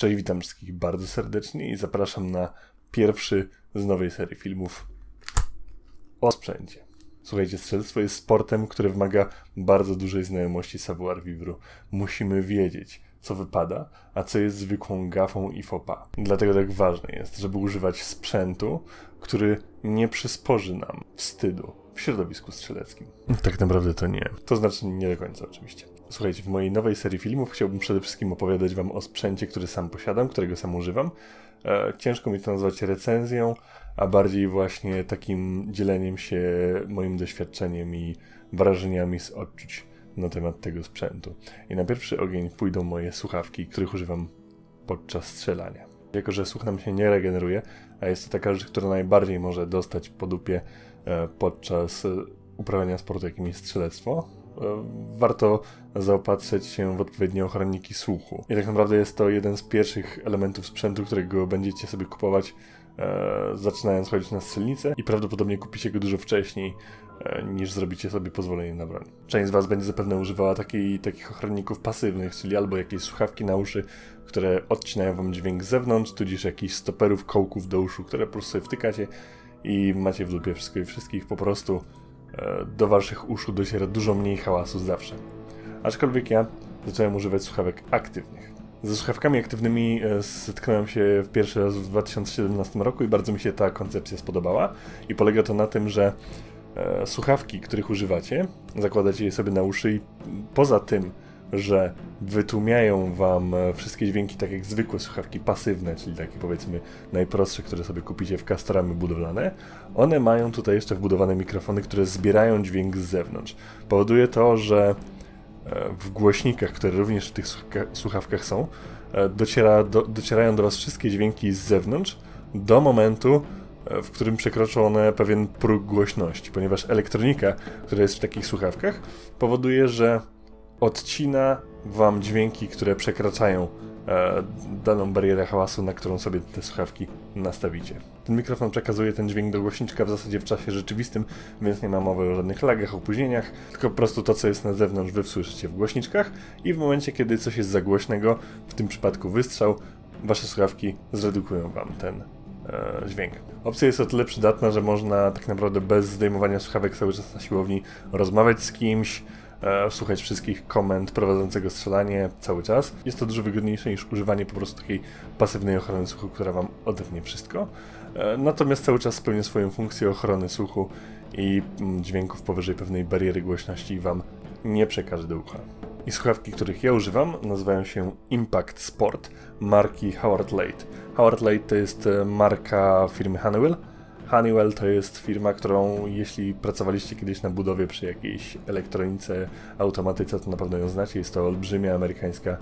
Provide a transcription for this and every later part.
Cześć, witam wszystkich bardzo serdecznie i zapraszam na pierwszy z nowej serii filmów o sprzęcie. Słuchajcie, strzelstwo jest sportem, który wymaga bardzo dużej znajomości savoir vivre. Musimy wiedzieć, co wypada, a co jest zwykłą gafą i fopa. Dlatego tak ważne jest, żeby używać sprzętu, który nie przysporzy nam wstydu w środowisku strzeleckim. Tak naprawdę to nie. To znaczy nie do końca oczywiście. Słuchajcie, w mojej nowej serii filmów chciałbym przede wszystkim opowiadać Wam o sprzęcie, który sam posiadam, którego sam używam. E, ciężko mi to nazwać recenzją, a bardziej właśnie takim dzieleniem się moim doświadczeniem i wrażeniami z odczuć na temat tego sprzętu. I na pierwszy ogień pójdą moje słuchawki, których używam podczas strzelania. Jako, że słuch nam się nie regeneruje, a jest to taka rzecz, która najbardziej może dostać po dupie e, podczas e, uprawiania sportu, jakim jest strzelectwo, warto zaopatrzyć się w odpowiednie ochronniki słuchu. I tak naprawdę jest to jeden z pierwszych elementów sprzętu, którego będziecie sobie kupować e, zaczynając chodzić na strzelnicę i prawdopodobnie kupicie go dużo wcześniej e, niż zrobicie sobie pozwolenie na broń. Część z Was będzie zapewne używała takiej, takich ochronników pasywnych, czyli albo jakieś słuchawki na uszy, które odcinają Wam dźwięk z zewnątrz, tudzież jakichś stoperów, kołków do uszu, które po prostu sobie wtykacie i macie w dupie wszystko i wszystkich po prostu e, do Waszych uszu dociera dużo mniej hałasu zawsze. Aczkolwiek ja zacząłem używać słuchawek aktywnych. Ze słuchawkami aktywnymi e, zetknąłem się pierwszy raz w 2017 roku i bardzo mi się ta koncepcja spodobała. I polega to na tym, że e, słuchawki, których używacie, zakładacie je sobie na uszy i poza tym, że wytłumiają wam e, wszystkie dźwięki tak jak zwykłe słuchawki pasywne, czyli takie powiedzmy najprostsze, które sobie kupicie w kastoramy budowlane, one mają tutaj jeszcze wbudowane mikrofony, które zbierają dźwięk z zewnątrz. Powoduje to, że w głośnikach, które również w tych słuchawkach są, e, dociera do, docierają do Was wszystkie dźwięki z zewnątrz do momentu, e, w którym przekroczą one pewien próg głośności, ponieważ elektronika, która jest w takich słuchawkach, powoduje, że odcina Wam dźwięki, które przekraczają e, daną barierę hałasu, na którą sobie te słuchawki nastawicie. Ten mikrofon przekazuje ten dźwięk do głośniczka w zasadzie w czasie rzeczywistym, więc nie ma mowy o żadnych lagach, opóźnieniach, tylko po prostu to, co jest na zewnątrz, wy słyszycie w głośniczkach i w momencie, kiedy coś jest za głośnego, w tym przypadku wystrzał, wasze słuchawki zredukują wam ten e, dźwięk. Opcja jest o tyle przydatna, że można tak naprawdę bez zdejmowania słuchawek cały czas na siłowni rozmawiać z kimś, e, słuchać wszystkich komend prowadzącego strzelanie cały czas. Jest to dużo wygodniejsze niż używanie po prostu takiej pasywnej ochrony słuchu, która wam odetnie wszystko. E, natomiast cały czas spełnia swoją funkcję ochrony słuchu i mm, dźwięków powyżej pewnej bariery głośności wam nie przekaże do ucha. I słuchawki, których ja używam, nazywają się Impact Sport marki Howard Late. Howard Late to jest e, marka firmy Honeywell. Honeywell to jest firma, którą jeśli pracowaliście kiedyś na budowie przy jakiejś elektronice, automatyce, to na pewno ją znacie. Jest to olbrzymia amerykańska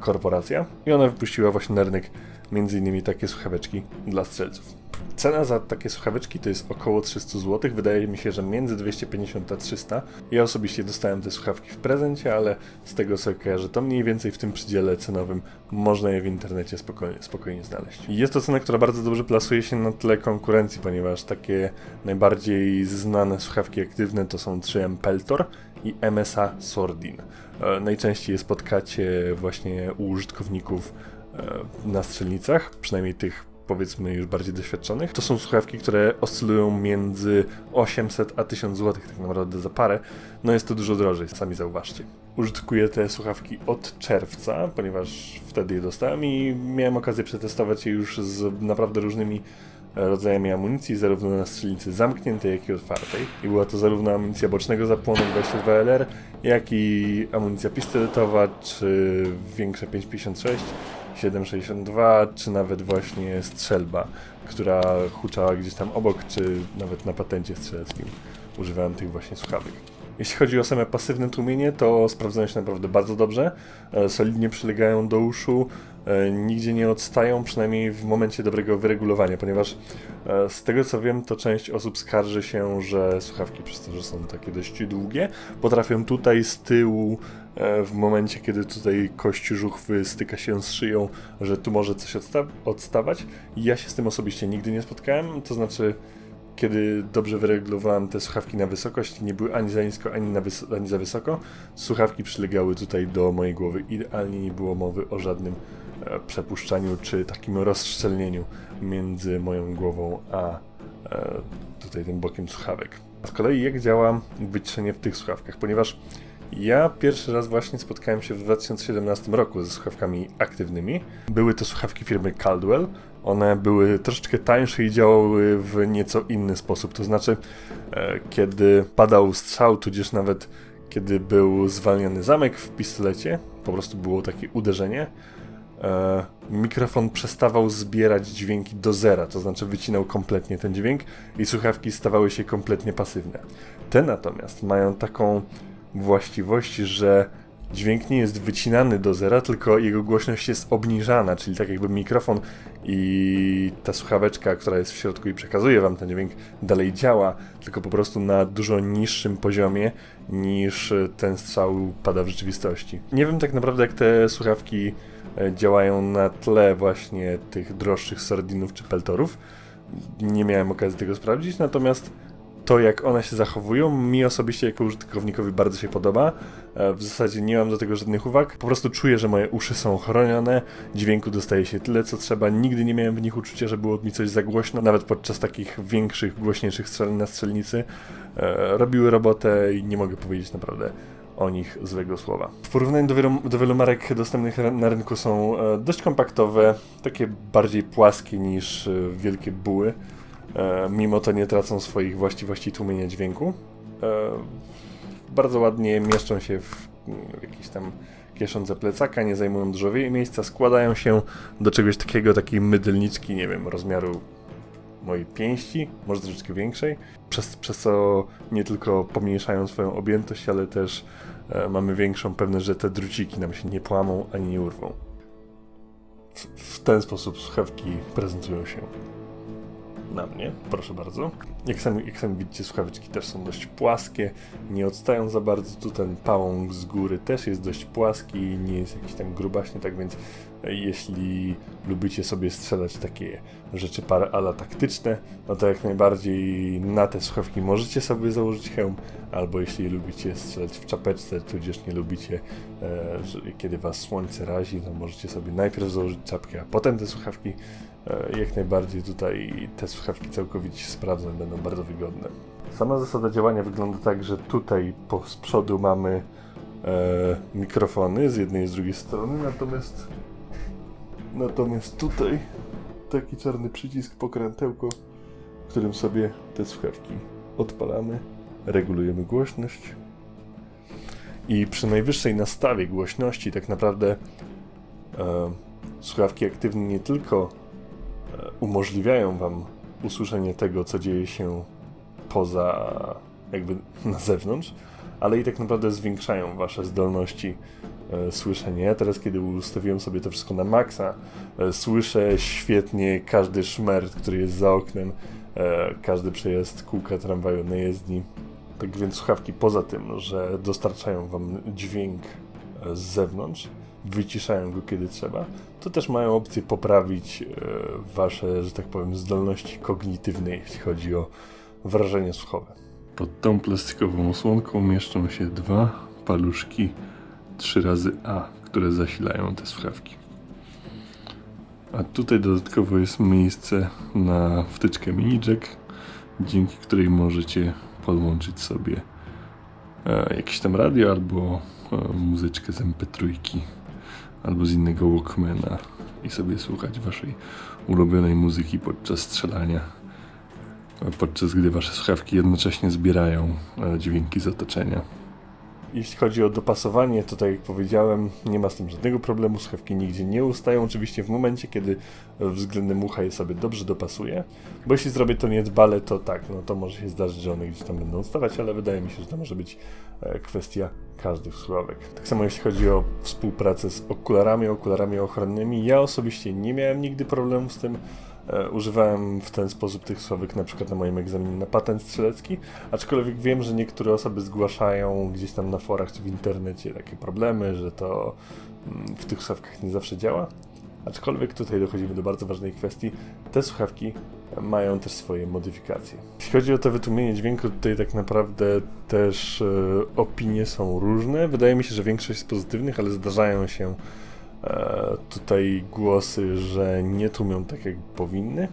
korporacja i ona wypuściła właśnie na rynek innymi takie słuchaweczki dla strzelców. Cena za takie słuchaweczki to jest około 300 zł. Wydaje mi się, że między 250 a 300. Ja osobiście dostałem te słuchawki w prezencie, ale z tego co kojarzę, to mniej więcej w tym przydziale cenowym można je w internecie spokojnie, spokojnie znaleźć. Jest to cena, która bardzo dobrze plasuje się na tle konkurencji, ponieważ takie najbardziej znane słuchawki aktywne to są 3M Peltor i MSA Sordin. E, najczęściej je spotkacie właśnie u użytkowników e, na strzelnicach, przynajmniej tych powiedzmy już bardziej doświadczonych, to są słuchawki, które oscylują między 800 a 1000 zł tak naprawdę za parę. No jest to dużo drożej, sami zauważcie. Użytkuję te słuchawki od czerwca, ponieważ wtedy je dostałem i miałem okazję przetestować je już z naprawdę różnymi rodzajami amunicji, zarówno na strzelnicy zamkniętej, jak i otwartej. I była to zarówno amunicja bocznego zapłonu 22LR, jak i amunicja pistoletowa, czy większe 5,56 7,62, czy nawet właśnie strzelba, która huczała gdzieś tam obok, czy nawet na patencie strzeleckim używałem tych właśnie słuchawek. Jeśli chodzi o same pasywne tłumienie, to sprawdzają się naprawdę bardzo dobrze. E, solidnie przylegają do uszu, e, nigdzie nie odstają, przynajmniej w momencie dobrego wyregulowania, ponieważ e, z tego co wiem, to część osób skarży się, że słuchawki przez to, że są takie dość długie, potrafią tutaj z tyłu w momencie, kiedy tutaj kość żuchwy styka się z szyją, że tu może coś odsta odstawać. Ja się z tym osobiście nigdy nie spotkałem, to znaczy kiedy dobrze wyregulowałem te słuchawki na wysokość, nie były ani za nisko, ani, na wys- ani za wysoko. Słuchawki przylegały tutaj do mojej głowy. Idealnie nie było mowy o żadnym e, przepuszczaniu czy takim rozszczelnieniu między moją głową a e, tutaj tym bokiem słuchawek. A z kolei jak działa wyciszenie w tych słuchawkach, ponieważ ja pierwszy raz właśnie spotkałem się w 2017 roku ze słuchawkami aktywnymi. Były to słuchawki firmy Caldwell. One były troszeczkę tańsze i działały w nieco inny sposób. To znaczy, e, kiedy padał strzał, tudzież nawet kiedy był zwalniany zamek w pistolecie, po prostu było takie uderzenie, e, mikrofon przestawał zbierać dźwięki do zera, to znaczy wycinał kompletnie ten dźwięk i słuchawki stawały się kompletnie pasywne. Te natomiast mają taką właściwość, że dźwięk nie jest wycinany do zera, tylko jego głośność jest obniżana, czyli tak jakby mikrofon i ta słuchaweczka, która jest w środku i przekazuje wam ten dźwięk, dalej działa, tylko po prostu na dużo niższym poziomie niż ten strzał pada w rzeczywistości. Nie wiem tak naprawdę, jak te słuchawki e, działają na tle właśnie tych droższych sardinów czy peltorów. Nie miałem okazji tego sprawdzić, natomiast to, jak one się zachowują, mi osobiście jako użytkownikowi bardzo się podoba. E, W zasadzie nie mam do tego żadnych uwag. Po prostu czuję, że moje uszy są chronione, dźwięku dostaje się tyle, co trzeba. Nigdy nie miałem w nich uczucia, że było mi coś za głośno. Nawet podczas takich większych, głośniejszych strzelin na strzelnicy e, robiły robotę i nie mogę powiedzieć naprawdę o nich złego słowa. W porównaniu do wielu, do wielu marek dostępnych na rynku są e, dość kompaktowe, takie bardziej płaskie niż wielkie buły. E, mimo to nie tracą swoich właściwości tłumienia dźwięku. E, bardzo ładnie mieszczą się w jakieś tam kieszonce plecaka, nie zajmują dużo wie- miejsca, składają się do czegoś takiego, takiej mydelniczki, nie wiem, rozmiaru mojej pięści, może troszeczkę większej, przez, przez co nie tylko pomniejszają swoją objętość, ale też e, mamy większą pewność, że te druciki nam się nie płamą ani nie urwą. W, w ten sposób słuchawki prezentują się na mnie, proszę bardzo. Jak sami, jak sami widzicie, słuchaweczki też są dość płaskie, nie odstają za bardzo. Tu ten pałąk z góry też jest dość płaski, nie jest jakiś tam grubaśny, tak więc jeśli lubicie sobie strzelać takie rzeczy parę ala taktyczne, no to jak najbardziej na te słuchawki możecie sobie założyć hełm, albo jeśli lubicie strzelać w czapeczce, tudzież nie lubicie, e, kiedy was słońce razi, to możecie sobie najpierw założyć czapkę, a potem te słuchawki. E, jak najbardziej tutaj te słuchawki całkowicie sprawdzą, będą bardzo wygodne. Sama zasada działania wygląda tak, że tutaj po, z przodu mamy e, mikrofony z jednej i z drugiej strony, natomiast natomiast tutaj taki czarny przycisk, pokrętełko, którym sobie te słuchawki odpalamy, regulujemy głośność. I przy najwyższej nastawie głośności tak naprawdę e, słuchawki aktywne nie tylko e, umożliwiają Wam usłyszenie tego, co dzieje się poza, jakby na zewnątrz, ale i tak naprawdę zwiększają Wasze zdolności e, słyszenia. Ja teraz, kiedy ustawiłem sobie to wszystko na maksa, e, słyszę świetnie każdy szmer, który jest za oknem, e, każdy przejazd kółka tramwaju na jezdni. Tak więc słuchawki poza tym, że dostarczają Wam dźwięk e, z zewnątrz, wyciszają go kiedy trzeba, to też mają opcję poprawić e, Wasze, że tak powiem, zdolności kognitywne, jeśli chodzi o wrażenie słuchowe. Pod tą plastikową osłonką mieszczą się dwa paluszki 3 razy A, które zasilają te słuchawki. A tutaj dodatkowo jest miejsce na wtyczkę mini jack, dzięki której możecie podłączyć sobie e, jakieś tam radio albo e, muzyczkę z MP3 albo z innego Walkmana i sobie słuchać waszej ulubionej muzyki podczas strzelania, podczas gdy wasze słuchawki jednocześnie zbierają e, dźwięki z otoczenia. Jeśli chodzi o dopasowanie, to tak jak powiedziałem, nie ma z tym żadnego problemu. Słuchawki nigdzie nie ustają. Oczywiście w momencie, kiedy względem ucha je sobie dobrze dopasuje, bo jeśli zrobię to niedbale, to tak, no to może się zdarzyć, że one gdzieś tam będą ustawać, ale wydaje mi się, że to może być e, kwestia każdych słuchawek. Tak samo jeśli chodzi o współpracę z okularami, okularami ochronnymi, ja osobiście nie miałem nigdy problemu z tym. E, używałem w ten sposób tych słuchawek na przykład na moim egzaminie na patent strzelecki, aczkolwiek wiem, że niektóre osoby zgłaszają gdzieś tam na forach czy w internecie takie problemy, że to mm, w tych słuchawkach nie zawsze działa. Aczkolwiek tutaj dochodzimy do bardzo ważnej kwestii. Te słuchawki mają też swoje modyfikacje. Jeśli chodzi o to wytłumienie dźwięku, tutaj tak naprawdę też e, opinie są różne. Wydaje mi się, że większość jest pozytywnych, ale zdarzają się tutaj głosy, że nie tłumią tak jak powinny.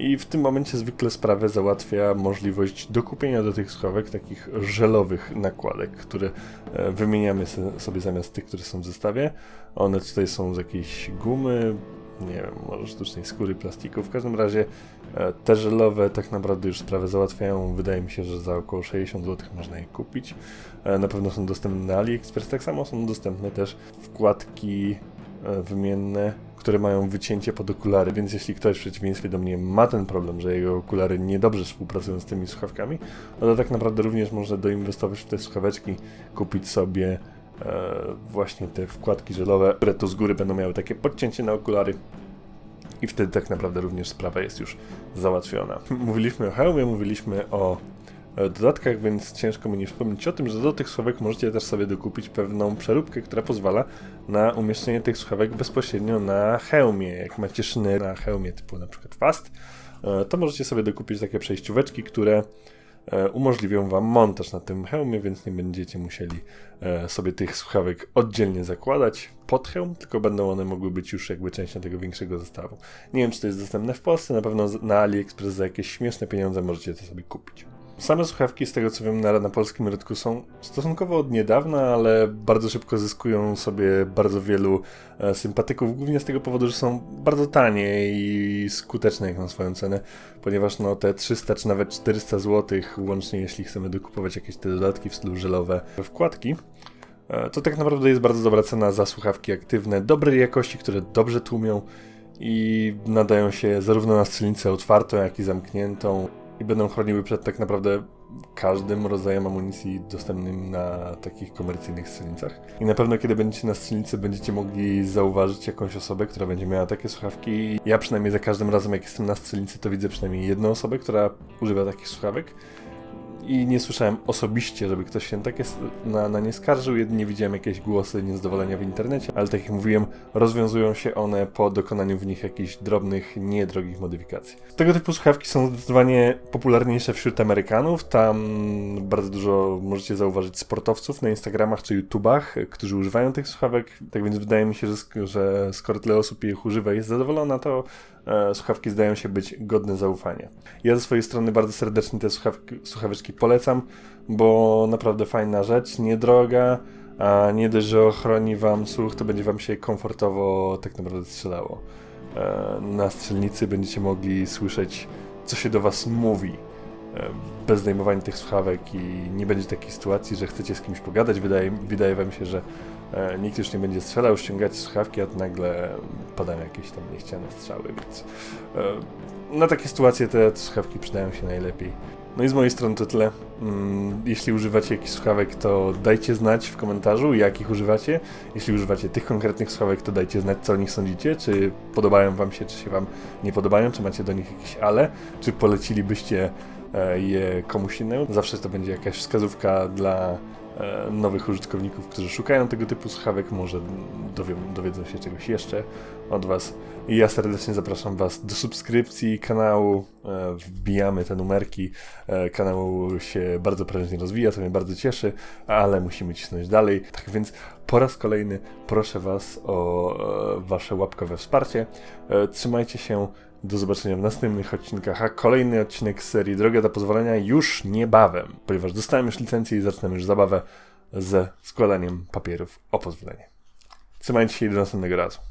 I w tym momencie zwykle sprawę załatwia możliwość dokupienia do tych słuchawek takich żelowych nakładek, które e, wymieniamy sobie zamiast tych, które są w zestawie. One tutaj są z jakiejś gumy, nie wiem, może sztucznej skóry, plastiku. W każdym razie e, te żelowe tak naprawdę już sprawę załatwiają. Wydaje mi się, że za około 60 zł można je kupić. E, na pewno są dostępne na AliExpress. Tak samo są dostępne też wkładki wymienne które mają wycięcie pod okulary, więc jeśli ktoś w przeciwieństwie do mnie ma ten problem, że jego okulary niedobrze współpracują z tymi słuchawkami, no to tak naprawdę również można doinwestować w te słuchaweczki, kupić sobie e, właśnie te wkładki żelowe, które tu z góry będą miały takie podcięcie na okulary i wtedy tak naprawdę również sprawa jest już załatwiona. Mówiliśmy o hełmie, mówiliśmy o E, dodatkach, więc ciężko mi nie wspomnieć o tym, że do tych słuchawek możecie też sobie dokupić pewną przeróbkę, która pozwala na umieszczenie tych słuchawek bezpośrednio na hełmie. Jak macie szyny na hełmie typu na przykład Fast, e, to możecie sobie dokupić takie przejścióweczki, które e, umożliwią Wam montaż na tym hełmie, więc nie będziecie musieli sobie tych słuchawek oddzielnie zakładać pod hełm, tylko będą one mogły być już jakby częścią tego większego zestawu. Nie wiem, czy to jest dostępne w Polsce, na pewno na AliExpress za jakieś śmieszne pieniądze możecie to sobie kupić. Same słuchawki, z tego co wiem, na, na polskim rynku są stosunkowo od niedawna, ale bardzo szybko zyskują sobie bardzo wielu e, sympatyków, głównie z tego powodu, że są bardzo tanie i skuteczne jak na swoją cenę, ponieważ no, te 300 czy nawet 400 zł, łącznie jeśli chcemy dokupować jakieś te dodatki w stylu żelowe wkładki, e, to tak naprawdę jest bardzo dobra cena za słuchawki aktywne, dobrej jakości, które dobrze tłumią i nadają się zarówno na strzelnicę otwartą, jak i zamkniętą i będą chroniły przed tak naprawdę każdym rodzajem amunicji dostępnym na takich komercyjnych strzelnicach. I na pewno kiedy będziecie na strzelnicy, będziecie mogli zauważyć jakąś osobę, która będzie miała takie słuchawki. Ja przynajmniej za każdym razem, jak jestem na strzelnicy, to widzę przynajmniej jedną osobę, która używa takich słuchawek i nie słyszałem osobiście, żeby ktoś się tak jest, na, na nie skarżył. Jedynie widziałem jakieś głosy niezadowolenia w internecie, ale tak jak mówiłem, rozwiązują się one po dokonaniu w nich jakichś drobnych, niedrogich modyfikacji. Tego typu słuchawki są zdecydowanie popularniejsze wśród Amerykanów. Tam bardzo dużo możecie zauważyć sportowców na Instagramach czy YouTubach, którzy używają tych słuchawek. Tak więc wydaje mi się, że, że skoro tyle osób ich używa i jest zadowolona, to słuchawki zdają się być godne zaufania. Ja ze swojej strony bardzo serdecznie te słuchawki, słuchaweczki polecam, bo naprawdę fajna rzecz, niedroga, a nie dość, że ochroni wam słuch, to będzie wam się komfortowo tak naprawdę strzelało. E, na strzelnicy będziecie mogli słyszeć, co się do was mówi, e, bez zdejmowania tych słuchawek i nie będzie takiej sytuacji, że chcecie z kimś pogadać. Wydaje, wydaje wam się, że e, nikt już nie będzie strzelał, ściągać słuchawki, a nagle padają jakieś tam niechciane strzały, więc na takie sytuacje te, słuchawki przydają się najlepiej. No i z mojej strony to tyle. Mm, jeśli używacie jakichś słuchawek, to dajcie znać w komentarzu, jakich używacie. Jeśli używacie tych konkretnych słuchawek, to dajcie znać, co o nich sądzicie. Czy podobają Wam się, czy się Wam nie podobają, czy macie do nich jakieś ale, czy polecilibyście e, je komuś innemu. Zawsze to będzie jakaś wskazówka dla E, nowych użytkowników, którzy szukają tego typu słuchawek, może dowiedzą się czegoś jeszcze od Was. I ja serdecznie zapraszam Was do subskrypcji kanału. E, wbijamy te numerki. E, kanał się bardzo prężnie rozwija, to mnie bardzo cieszy, ale musimy cisnąć dalej. Tak więc po raz kolejny proszę Was o Wasze łapkowe wsparcie. Trzymajcie się. Do zobaczenia w następnych odcinkach, a kolejny odcinek serii Droga do pozwolenia już niebawem, ponieważ dostałem już licencję i zaczynam już zabawę ze składaniem papierów o pozwolenie. Trzymajcie się i do następnego razu.